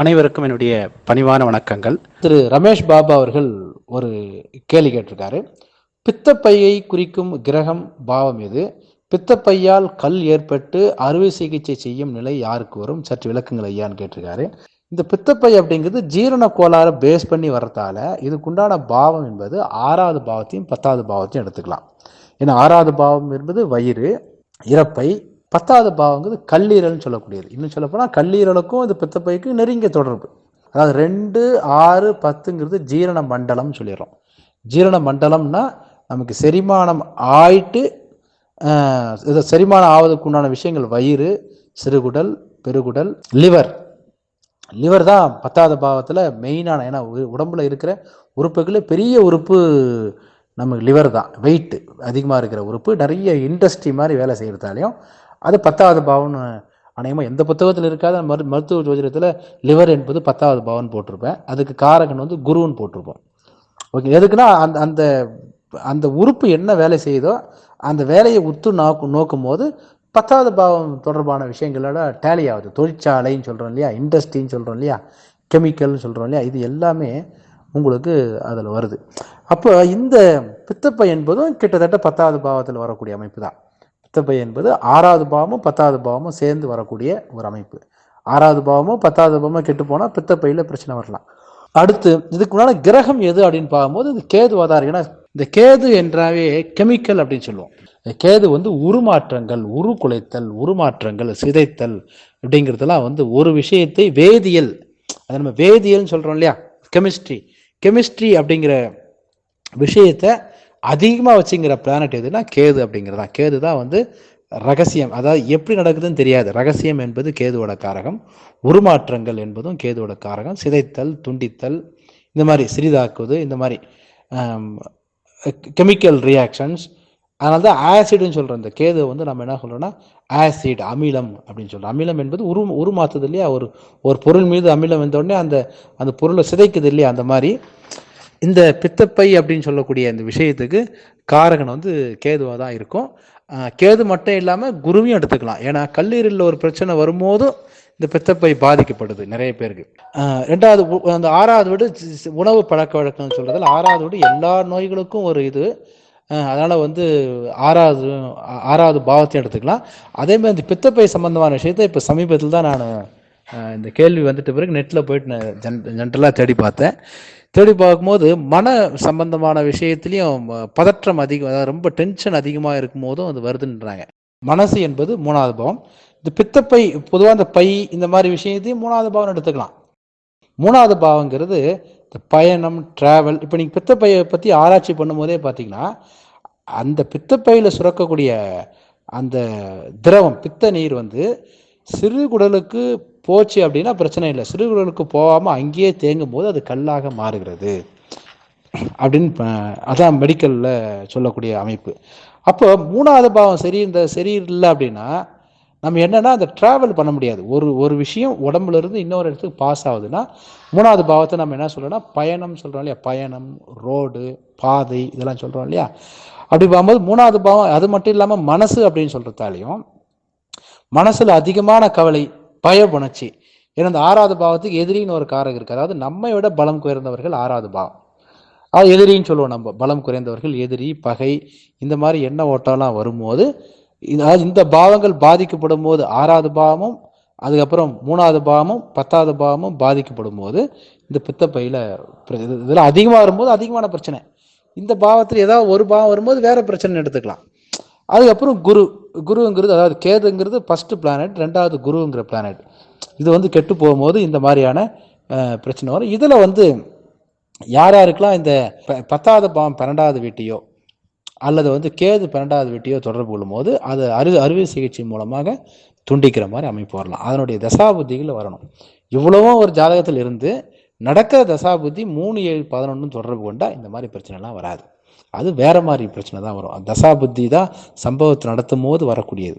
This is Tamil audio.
அனைவருக்கும் என்னுடைய பணிவான வணக்கங்கள். திரு ரமேஷ் பாபா அவர்கள் ஒரு கேள்வி கேட்டிருக்காரு. பித்தப்பையை குறிக்கும் கிரகம் பாவம் எது? பித்தப்பையால் கல் ஏற்பட்டு அறுவை சிகிச்சை செய்யும் நிலை யாருக்கு வரும்? சற்று விளக்குங்கள் ஐயான்னு கேட்டிருக்காரு. இந்த பித்தப்பை அப்படிங்கிறது ஜீரண கோளாறு பேஸ் பண்ணி வர்றதால இதுக்குண்டான பாவம் என்பது ஆறாவது பாவத்தையும் பத்தாவது பாவத்தையும் எடுத்துக்கலாம். ஏன்னா ஆறாவது பாவம் என்பது வயிறு இறப்பை பத்தாவது பாவங்கிறது கல்லீரல்னு சொல்லக்கூடியது. இன்னும் சொல்லப்போனால் கல்லீரலுக்கும் இந்த பித்தப்பைக்கும் நெருங்கிய தொடர்பு. அதாவது ரெண்டு ஆறு பத்துங்கிறது ஜீரண மண்டலம்னு சொல்லிடுறோம். ஜீரண மண்டலம்னா நமக்கு செரிமானம் ஆயிட்டு ஆஹ், இது செரிமானம் ஆவதுக்கு உண்டான விஷயங்கள் வயிறு சிறுகுடல் பெருகுடல் லிவர். லிவர் தான் பத்தாவது பாவத்தில் மெயினான ஏன்னா உடம்புல இருக்கிற உறுப்புகளே பெரிய உறுப்பு நமக்கு லிவர் தான். வெயிட்டு அதிகமாக இருக்கிற உறுப்பு. நிறைய இண்டஸ்ட்ரி மாதிரி வேலை செய்கிறதாலையும் அது பத்தாவது பாவம்னு அநேகமாக எந்த புத்தகத்தில் இருக்காத. மரு மருத்துவ ஜோதிடத்தில் லிவர் என்பது பத்தாவது பவன் போட்டிருப்பேன். அதுக்கு காரகன் வந்து குருன்னு போட்டிருப்போம். ஓகே எதுக்குன்னா அந்த அந்த அந்த உறுப்பு என்ன வேலை செய்யுதோ அந்த வேலையை உத்து நோக்கு நோக்கும் போது பத்தாவது பாவம் தொடர்பான விஷயங்களோட டேலி ஆகுது. தொழிற்சாலைன்னு சொல்கிறோம் இல்லையா? இண்டஸ்ட்ரின்னு சொல்கிறோம் இல்லையா? கெமிக்கல்னு சொல்கிறோம் இல்லையா? இது எல்லாமே உங்களுக்கு அதில் வருது. அப்போ இந்த பித்தப்பை என்பதும் கிட்டத்தட்ட பத்தாவது பாவத்தில் வரக்கூடிய அமைப்பு தான். பித்தப்பை என்பது ஆறாவது பாவமும் பத்தாவது பாவமும் சேர்ந்து வரக்கூடிய ஒரு அமைப்பு. ஆறாவது பாவமும் பத்தாவது பாவமும் கெட்டு போனால் பித்தப்பையில் பிரச்சனை வரலாம். அடுத்து இதுக்கு முன்னாடி கிரகம் எது அப்படின்னு பார்க்கும்போது இது கேது வாதார் ஏன்னா இந்த கேது என்றாவே கெமிக்கல் அப்படின்னு சொல்லுவோம். இந்த கேது வந்து உருமாற்றங்கள் உருக்குலைத்தல் உருமாற்றங்கள் சிதைத்தல் அப்படிங்கிறதெல்லாம் வந்து ஒரு விஷயத்தை வேதியியல் அதை நம்ம வேதியியல்னு சொல்கிறோம் இல்லையா? கெமிஸ்ட்ரி. கெமிஸ்ட்ரி அப்படிங்கிற விஷயத்தை அதிகமாக வச்சுங்கிற பிளானட் எதுனா கேது அப்படிங்கிறது. தான் கேது தான் வந்து ரகசியம். அதாவது எப்படி நடக்குதுன்னு தெரியாது. ரகசியம் என்பது கேதுவோட காரகம். உருமாற்றங்கள் என்பதும் கேதுவோட காரகம். சிதைத்தல் துண்டித்தல் இந்த மாதிரி சிறிதாக்குவது இந்த மாதிரி கெமிக்கல் ரியாக்ஷன்ஸ் அதனால தான் ஆசிட்னு சொல்கிறோம் இந்த கேது வந்து நம்ம என்ன சொல்கிறோம்னா ஆசிட் அமிலம் அப்படின்னு சொல்கிறோம் அமிலம் என்பது உரு உருமாத்துது இல்லையா? ஒரு ஒரு பொருள் மீது அமிலம் வந்த உடனே அந்த அந்த பொருளை சிதைக்குது இல்லையா? அந்த மாதிரி. இந்த பித்தப்பை அப்படின்னு சொல்லக்கூடிய இந்த விஷயத்துக்கு காரகன் வந்து கேதுவாக தான் இருக்கும் கேது மட்டும் இல்லாமல் குருவையும் எடுத்துக்கலாம். ஏன்னா கல்லீரலில் ஒரு பிரச்சனை வரும்போதும் இந்த பித்தப்பை பாதிக்கப்படுது நிறைய பேருக்கு. ரெண்டாவது அந்த ஆறாவது வீடு உணவு பழக்க வழக்கம்னு சொல்கிறதுல ஆறாவது வீடு எல்லா நோய்களுக்கும் ஒரு இது. அதனால் வந்து ஆறாவது ஆறாவது பாவத்தையும் எடுத்துக்கலாம். அதே மாதிரி இந்த பித்தப்பை சம்மந்தமான விஷயத்தை இப்போ சமீபத்தில் தான் நான் இந்த கேள்வி வந்துட்ட பிறகு நெட்டில் போயிட்டு நான் ஜென் ஜென்ரலாக தேடி பார்த்தேன். தேடி பார்க்கும்போது மன சம்பந்தமான விஷயத்துலையும் பதற்றம் அதிகம் அதாவது ரொம்ப டென்ஷன் அதிகமாக இருக்கும் போதும் அது வருதுன்றாங்க. மனசு என்பது மூணாவது பாவம். இந்த பித்தப்பை பொதுவாக இந்த பை இந்த மாதிரி விஷயத்தையும் மூணாவது பாவம் எடுத்துக்கலாம். மூணாவது பாவங்கிறது இந்த பயணம் டிராவல் இப்போ நீங்கள் பித்தப்பையை பற்றி ஆராய்ச்சி பண்ணும்போதே பார்த்தீங்கன்னா அந்த பித்தப்பையில் சுரக்கக்கூடிய அந்த திரவம் பித்த நீர் வந்து சிறு குடலுக்கு போச்சு அப்படின்னா பிரச்சனை இல்லை. சிறுகுடலுக்கு போகாமல் அங்கேயே தேங்கும் போது அது கல்லாக மாறுகிறது. அப்படின்னு ப- அதான் மெடிக்கலில் சொல்லக்கூடிய அமைப்பு. அப்போ மூணாவது பாவம் சரி இந்த சரி இல்லை அப்படின்னா நம்ம என்னன்னா அந்த டிராவல் பண்ண முடியாது. ஒரு ஒரு விஷயம் உடம்புல இருந்து இன்னொரு இடத்துக்கு பாஸ் ஆகுதுன்னா மூணாவது பாவத்தை நம்ம என்ன சொல்றோம்னா பயணம் சொல்றோம் இல்லையா? பயணம் ரோடு பாதை இதெல்லாம் சொல்றோம் இல்லையா? அப்படி பார்க்கும்போது மூணாவது பாவம் அது மட்டும் இல்லாமல் மனசு அப்படின்னு சொல்றதாலையும் மனசுல அதிகமான கவலை பய உணர்ச்சி ஏன்னா இந்த ஆறாவது பாவத்துக்கு எதிரின்னு ஒரு காரகம் இருக்குது அதாவது நம்மை விட பலம் குறைந்தவர்கள் ஆறாவது பாவம். அது எதிரின்னு சொல்லுவோம் நம்ம. பலம் குறைந்தவர்கள் எதிரி பகை இந்த மாதிரி எண்ண ஓட்டம்லாம் வரும்போது அதாவது இந்த பாவங்கள் பாதிக்கப்படும் போது ஆறாவது பாவமும் அதுக்கப்புறம் மூணாவது பாவமும் பத்தாவது பாவமும் பாதிக்கப்படும் போது இந்த பித்தப்பையில் இதெல்லாம் அதிகமாக வரும்போது அதிகமான பிரச்சனை. இந்த பாவத்தில் ஏதாவது ஒரு பாவம் வரும்போது வேறு பிரச்சனை எடுத்துக்கலாம். அதுக்கப்புறம் குரு குருங்கிறது அதாவது கேதுங்கிறது ஃபஸ்ட்டு பிளானட் ரெண்டாவது குருங்கிற பிளானட் இது வந்து கெட்டு போகும்போது இந்த மாதிரியான பிரச்சனை வரும். இதில் வந்து யார் யாருக்கெல்லாம் இந்த ப- பத்தாவது பாவம் பன்னெண்டாவது வீட்டையோ அல்லது வந்து கேது பன்னெண்டாவது வீட்டையோ தொடர்பு கொள்ளும்போது அது அறு அறுவை சிகிச்சை மூலமாக துண்டிக்கிற மாதிரி அமைப்பு வரலாம். அதனுடைய தசாபுத்திகள் வரணும். இவ்வளவும் ஒரு ஜாதகத்தில் இருந்து நடக்கிற தசாபுத்தி மூணு ஏழு பதினொன்று தொடர்பு கொண்டால் இந்த மாதிரி பிரச்சனைலாம் வராது. அது வேற மாதிரி பிரச்சனை தான் வரும். தசாபுத்தி தான் சம்பவத்தை நடத்தும் போது வரக்கூடியது.